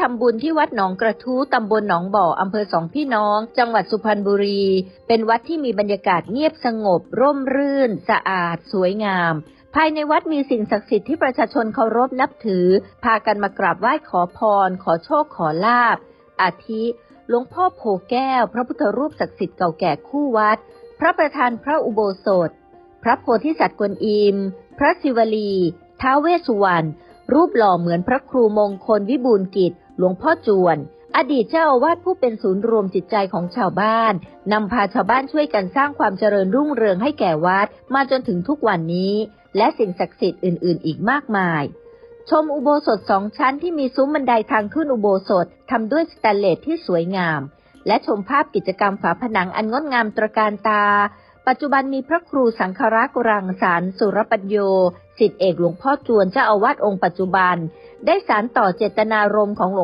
ทำบุญที่วัดหนองกระทู้ตำบลหนองบ่ออำเภอสองพี่น้อง จังหวัดสุพรรณบุรี เป็นวัดที่มีบรรยากาศเงียบสงบ ร่มรื่น สะอาด สวยงาม ภายในวัดมีสิ่งศักดิ์สิทธิ์ที่ประชาชนเคารพนับถือ พากันมากราบไหว้ขอพร ขอโชคขอลาบ อาทิหลวงพ่อโพแก้ว พระพุทธรูปศักดิ์สิทธิ์เก่าแก่คู่วัด พระประธานพระอุโบสถ พระโพธิสัตว์กวนอิม พระศิวลี ท้าวเวสสุวรรณ รูปหล่อเหมือนพระครูมงคลวิบูลกิจ หลวงพ่อจวน อดีตเจ้าอาวาสผู้เป็นศูนย์รวมจิตใจของชาวบ้านนำพาชาวบ้านช่วยกันสร้างความเจริญรุ่งเรืองให้แก่วัด มาจนถึงทุกวันนี้ และสิ่งศักดิ์สิทธิ์อื่น ๆ อีกมากมาย ชมอุโบสถสองชั้นที่มีซุ้มบันไดทางขึ้นอุโบสถทำด้วยสแตนเลสที่สวยงาม และชมภาพกิจกรรมฝาผนังอันงดงามตระการตาปัจจุบันมีพระครูสังฆรักษ์รังสรรสุรปัญโยสิทธิเอกหลวงพ่อจวนเจ้าอาวาสองค์ปัจจุบัน ได้สารต่อเจตนารมณ์ของหลวง